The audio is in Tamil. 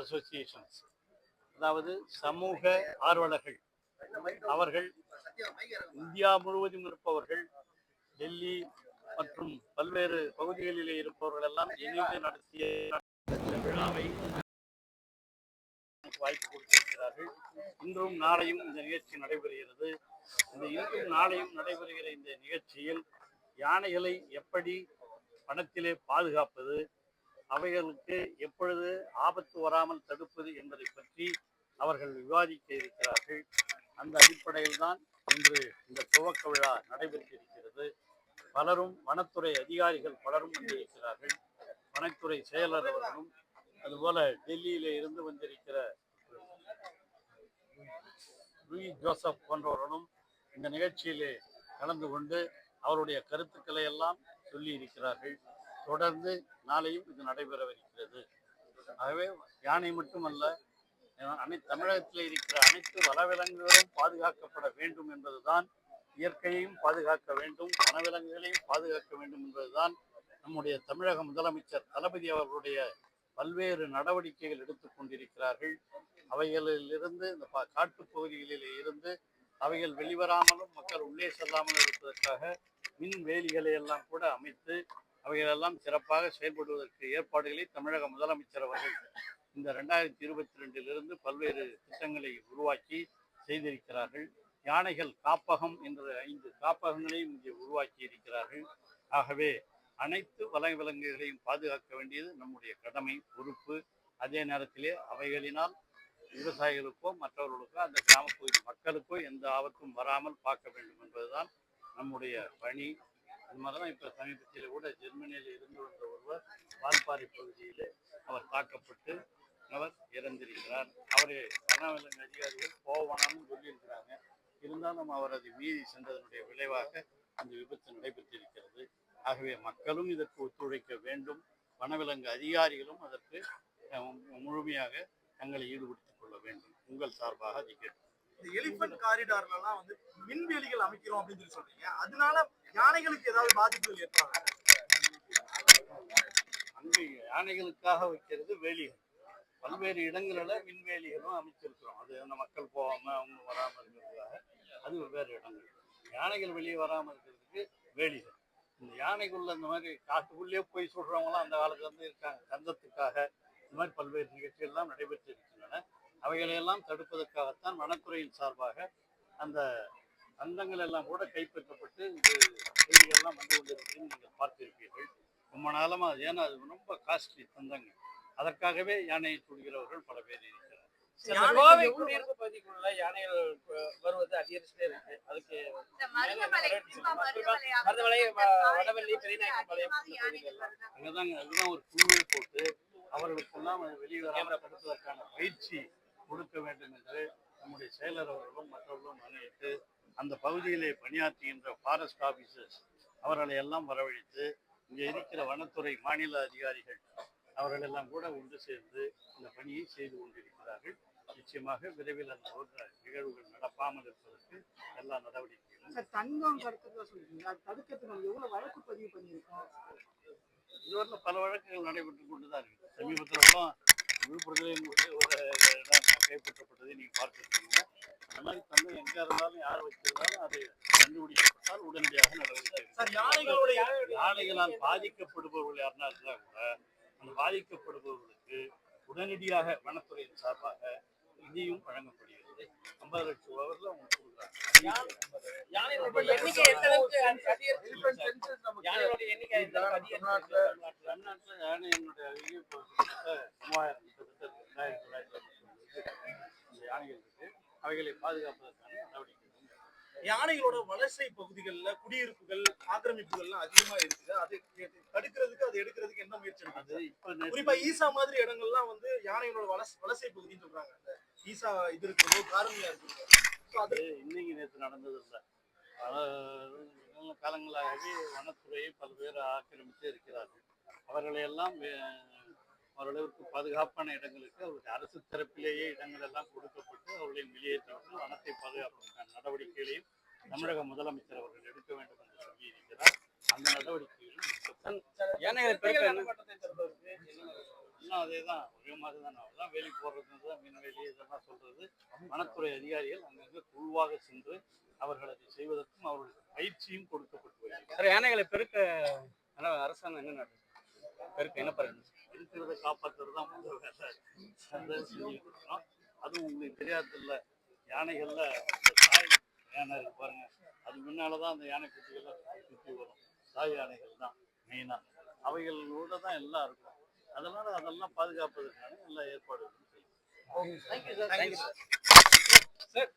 அசோசியேஷன்ஸ் அதாவது சமூக ஆர்வலர்கள். அவர்கள் இந்தியா முழுவதும் இருப்பவர்கள் டெல்லி மற்றும் பல்வேறு பகுதிகளிலே இருப்பவர்கள் எல்லாம் இணைந்து நடத்திய விழாவை வாய்ப்பு கொடுத்திருக்கிறார்கள். இன்றும் நாளையும் இந்த நிகழ்ச்சி நடைபெறுகிறது. இந்த இன்றும் நாளையும் நடைபெறுகிற இந்த நிகழ்ச்சியில் யானைகளை எப்படி வனத்திலே பாதுகாப்பது அவைகளுக்கு எப்பொழுது ஆபத்து வராமல் தடுப்பது என்பதை பற்றி அவர்கள் விவாதிக்க இருக்கிறார்கள். அந்த அடிப்படையில் தான் இன்று இந்த துவக்க விழா நடைபெற்றிருக்கிறது. பலரும் வனத்துறை அதிகாரிகள் பலரும் வந்திருக்கிறார்கள். வனத்துறை செயலர் அவர்களும் அதுபோல டெல்லியில இருந்து வந்திருக்கிற லூயி ஜோசப் போன்றவர்களும் இந்த நிகழ்ச்சியிலே கலந்து கொண்டு அவருடைய கருத்துக்களை எல்லாம் சொல்லி இருக்கிறார்கள் தொடர்ந்து நாளையும் இது நடைபெறவிருக்கிறது. ஆகவே யானை மட்டுமல்ல அனைத்து தமிழகத்தில் இருக்கிற அனைத்து வனவிலங்குகளும் பாதுகாக்கப்பட வேண்டும் என்பதுதான் இயற்கையையும் பாதுகாக்க வேண்டும் வனவிலங்குகளையும் பாதுகாக்க வேண்டும் என்பதுதான் நம்முடைய தமிழக முதலமைச்சர் தளபதி அவர்களுடைய பல்வேறு நடவடிக்கைகள் எடுத்துக் கொண்டிருக்கிறார்கள். அவைகளிலிருந்து இந்த பா- காட்டுப் பகுதிகளிலே இருந்து அவைகள் வெளிவராமலும் மக்கள் உள்ளே செல்லாமலும் இருப்பதற்காக மின் வேலிகளை எல்லாம் கூட அமைத்து அவைகளெல்லாம் சிறப்பாக செயல்படுவதற்கு ஏற்பாடுகளை தமிழக முதலமைச்சர் அவர்கள் இந்த ரெண்டாயிரத்தி இருபத்தி ரெண்டிலிருந்து பல்வேறு திட்டங்களை உருவாக்கி செய்திருக்கிறார்கள். யானைகள் காப்பகம் என்ற ஐந்து காப்பகங்களையும் இங்கே உருவாக்கி இருக்கிறார்கள். ஆகவே அனைத்து வனவிலங்குகளையும் பாதுகாக்க வேண்டியது நம்முடைய கடமை பொறுப்பு. அதே நேரத்திலே அவைகளினால் விவசாயிகளுக்கோ மற்றவர்களுக்கோ அந்த கிராமப்பகுதி மக்களுக்கோ எந்த ஆபத்தும் வராமல் பார்க்க வேண்டும் என்பதுதான் நம்முடைய பணி. அது மாதிரி தான் இப்போ சமீபத்தில் கூட ஜெர்மனியில் இருந்து வந்த ஒருவர் வால்பாறை பகுதியில் அவர் தாக்கப்பட்டு அவர் இறந்திருக்கிறார். அவரை வனவிலங்கு அதிகாரிகள் போவானான்னு சொல்லியிருக்கிறாங்க. இருந்தாலும் அவர் அதை மீறி சென்றதனுடைய விளைவாக அந்த விபத்து நடைபெற்றிருக்கிறது. ஆகவே மக்களும் இதற்கு ஒத்துழைக்க வேண்டும். வனவிலங்கு அதிகாரிகளும் அதற்கு முழுமையாக தங்களை ஈடுபடுத்திக் கொள்ள வேண்டும். உங்கள் சார்பாக அதை கேட்டு இந்த எலிபென்ட் காரிடார்லாம் வந்து மின்வேலிகள் அமைக்கிறோம் அப்படின்னு சொல்லி சொல்றீங்க அதனால யானைகளுக்கு ஏதாவது பாதிப்புகள் ஏற்படாது அங்கு யானைகளுக்காக வைக்கிறது வேலிகள். பல்வேறு இடங்களில் மின்வேலிகளும் அமைச்சிருக்கிறோம் அது அந்த மக்கள் போகாம அவங்க வராம இருக்கிறதுக்காக. அது வெவ்வேறு இடங்கள். யானைகள் வெளியே வராம இருக்கிறதுக்கு வேலிகள். இந்த யானைக்குள்ள இந்த மாதிரி காட்டுக்குள்ளேயே போய் சொல்றவங்களாம் அந்த காலத்துல இருந்து இருக்காங்க. தந்தத்துக்காக இந்த மாதிரி பல்வேறு நிகழ்ச்சிகள்லாம் நடைபெற்று இருக்கு. அவைகளையெல்லாம் தடுப்பதற்காகத்தான் வனத்துறையின் சார்பாக அந்த தந்தங்கள் எல்லாம் கூட கைப்பற்றப்பட்டு இது செய்திகள்லாம் வந்து கொண்டிருக்குன்னு நீங்கள் பார்த்திருப்பீர்கள். ரொம்ப நாளமா அது ஏன்னா அது ரொம்ப காஸ்ட்லி தந்தங்கள் அதற்காகவே யானையை சொல்கிறவர்கள் பல பேர் இருக்கிறார் இந்த கோவை குடியிருப்பு பகுதிக்குள்ள யானைகள் வருவது அதிகரிச்சுட்டே இருக்கு. அதுக்கு இந்த மருதமலை வடவள்ளி, இந்த. வருது. அங்கதாங்க அதுதான் ஒரு குழுவை போட்டு அவர்களுக்கெல்லாம் அது வெளிவராமல் தடுப்பதற்கான பயிற்சி கொடுக்க வேண்டும் என்று நம்முடைய செயலர் அவர்களும் மற்றவர்களும் முன்னிட்டு அந்த பகுதியிலே பணியாற்றுகின்ற ஃபாரஸ்ட் ஆபீசர்ஸ் அவர்களை எல்லாம் வரவழைத்து இங்கே இருக்கிற வனத்துறை மாநில அதிகாரிகள் அவர்கள் எல்லாம் கூட ஒன்று சேர்ந்து இந்த பணியை செய்து கொண்டிருக்கிறார்கள். நிச்சயமாக விரைவில் அந்த போன்ற நிகழ்வுகள் நடப்பாமல் இருப்பதற்கு எல்லா நடவடிக்கைகளும் தங்கம் கடத்துறதா சொல்றீங்க அது தடுக்கிறதுக்கு நம்ம எவ்வளவு வழக்கு பதிவு பண்ணியிருக்கோம்? இதுவரையில் பல வழக்குகள் நடைபெற்று கொண்டு தான் இருக்கு. சமீபத்தில் விழுப்புரத்திலே ஒரு கைப்பற்றப்பட்டதை நீங்கள் பார்த்துருக்கீங்க. அந்த மாதிரி தந்தை எங்கே இருந்தாலும் யார் வச்சிருந்தாலும் அது கண்டுபிடிக்கப்பட்டால் உடனடியாக நடவடிக்கை யானைகளால் பாதிக்கப்படுபவர்கள் யாருன்னா இருந்தால் கூட அந்த பாதிக்கப்படுபவர்களுக்கு உடனடியாக வனத்துறையின் சார்பாக நிதியும் வழங்கப்படுகிறது. ஐம்பது லட்சம் ரூபாவில் அவங்க எண்ணிக்கை தமிழ்நாட்டில் யானையினுடைய மூவாயிரம் கிட்டத்தட்ட ரெண்டாயிரத்தி தொள்ளாயிரத்தி யானைகள் இருக்கு அவைகளை பாதுகாப்பதற்கான நடவடிக்கை யானைகளோட வலசை பகுதிகள்ல குடியிருப்புகள் ஆக்கிரமிப்புகள்லாம் அதிகமா இருக்குது. அது தடுக்கிறதுக்கு அது எடுக்கிறதுக்கு என்ன முயற்சி இப்போ குறிப்பா ஈசா மாதிரி இடங்கள்லாம் வந்து யானைகளோட வலசை வலசை பகுதின்னு சொல்றாங்க. அந்த ஈசா இது இருக்கிறதோ காரணியா இருக்கிறதோ. அது இன்னைக்கு நேற்று நடந்தது இல்லை. பல காலங்களாகவே வனத்துறையை பல்வேறு ஆக்கிரமித்து இருக்கிறார்கள். அவர்களை எல்லாம் வே- ஓரளவுக்கு பாதுகாப்பான இடங்களுக்கு அவருக்கு அரசு தரப்பிலேயே இடங்கள் எல்லாம் கொடுக்கப்பட்டு அவர்களை வெளியேற்றிவிட்டு வனத்தை பாதுகாப்பதற்கான நடவடிக்கைகளையும் தமிழக முதலமைச்சர் அவர்கள் எடுக்க வேண்டும் என்று சொல்லியிருக்கிறார். அந்த என்ன? இன்னும் அதே தான் ஒரே மாதிரி தான் அதான் வேலி போடுறது தான் மீன்வேலி இதெல்லாம் சொல்றது. வனத்துறை அதிகாரிகள் அங்கங்கே குழுவாக சென்று அவர்கள் அதை செய்வதற்கும் அவர்களுக்கு பயிற்சியும் கொடுக்கப்பட்டு வருகிறது. யானைகளை பெருக்க அரசாங்கம் என்ன நடக்குது பெருக்க என்ன பண்ணுறது காப்பாற்றுறது தான் முதல் வேலை. அதை செஞ்சுட்டு இருக்கோம் அதுவும் உங்களுக்கு தெரியாதுல்ல யானைகள்ல இந்த தாய் யானை இருக்கு பாருங்க. அது முன்னால தான் அந்த யானை குட்டிகள்லாம் சுற்றி வரும். தாய் யானைகள் தான் மெயினாக அவைகளோட தான் எல்லாம் இருக்கும். அதனால அதெல்லாம் பாதுகாப்பதற்கான எல்லா ஏற்பாடுகளும் செய்யும் தேங்க்யூ சார்